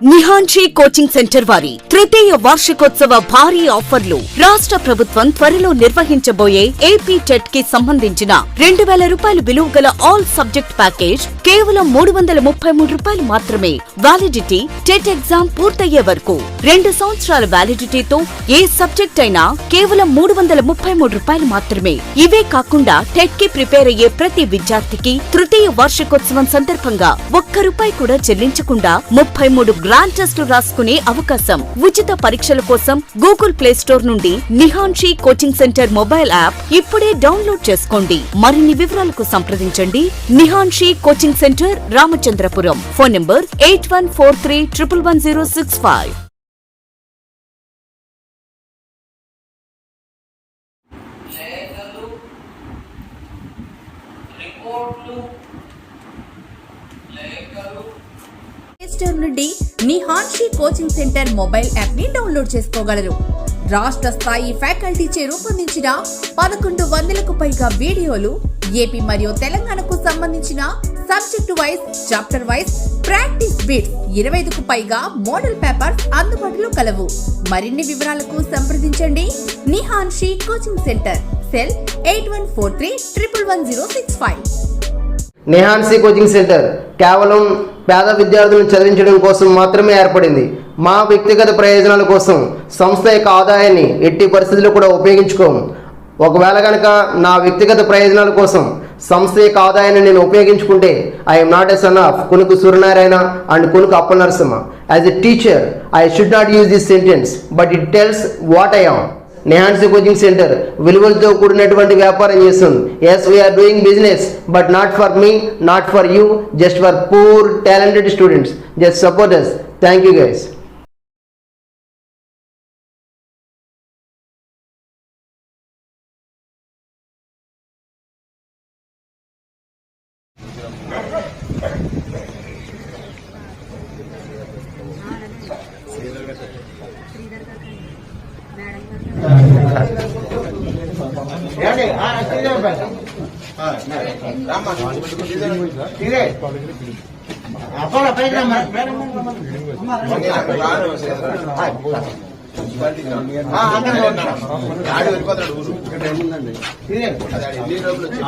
నిహాన్షి coaching centre వారి తృతీయ వార్షికోత్సవ భారీ ఆఫర్లు రాష్ట్ర ప్రభుత్వం త్వరలో నిర్వహించబోయే ఏపీ టెట్కి సంబంధించిన రెండు వేల రూపాయలు విలువ గల ఆల్ సబ్జెక్ట్ ప్యాకేజ్ కేవలం మూడు వందల ముప్పై మూడు రూపాయలు మాత్రమే వ్యాలిడిటీ టెట్ ఎగ్జామ్ పూర్తయ్యే వరకు. రెండు సంవత్సరాల వ్యాలిడిటీతో ఏ సబ్జెక్ట్ అయినా కేవలం మూడు వందల ముప్పై మూడు రూపాయలు మాత్రమే. ఇవే కాకుండా టెట్కి ప్రిపేర్ అయ్యే ప్రతి విద్యార్థికి తృతీయ వార్షికోత్సవం సందర్భంగా ఒక్క రూపాయి కూడా చెల్లించకుండా ముప్పై మూడు గ్రాండ్ టెస్ట్ రాసుకునే అవకాశం. ఉచిత పరీక్షల కోసం గూగుల్ ప్లే స్టోర్ నుండి Nihanshi coaching centre mobile app ఇప్పుడే డౌన్లోడ్ చేసుకోండి. మరిన్ని వివరాలకు సంప్రదించండి. Nihanshi coaching centre Ramachandrapuram. Phone number eight one four three triple one zero six five. లేఖలు రిపోర్ట్లు లేఖలు. ప్లే స్టోర్ నుండి నిహాన్షి కోచింగ్ సెంటర్ మొబైల్ యాప్ని డౌన్లోడ్ చేసుకోగలరు. రాష్ట్ర స్థాయి ఫ్యాకల్టీచే రూపొందించిన పదకొండు వందలకు పైగా వీడియోలు ఏపీ మరియు తెలంగాణకు సంబంధించిన subject wise chapter wise practice bits ఇరవై ఐదుకు పైగా మోడల్ పేపర్స్ అందుబాటులో కలవు. మరిన్ని వివరాలకు సంప్రదించండి. Nihanshi coaching centre cell eight one four three triple one zero six five. Nehansi coaching centre కేవలం పేద విద్యార్థులను చదివించడం కోసం మాత్రమే ఏర్పడింది. మా వ్యక్తిగత ప్రయోజనాల కోసం సంస్థ యొక్క ఆదాయాన్ని ఎట్టి పరిస్థితుల్లో కూడా ఉపయోగించుకోము. ఒకవేళ కనుక నా వ్యక్తిగత ప్రయోజనాల కోసం సంస్థ యొక్క ఆదాయాన్ని నేను ఉపయోగించుకుంటే I'm not a son of Konuku Suryanarayana and Konuku Appala Narasimha as a teacher I should not use this sentence but it tells what I am Nehansi coaching centre విలువలతో కూడినటువంటి వ్యాపారం చేస్తుంది. As we're doing business but not for me not for you just for poor talented students just support us thank you guys ఆడి వెళ్ళిపోతాడు ఊరు. అదే ఎన్ని రోజులు వచ్చి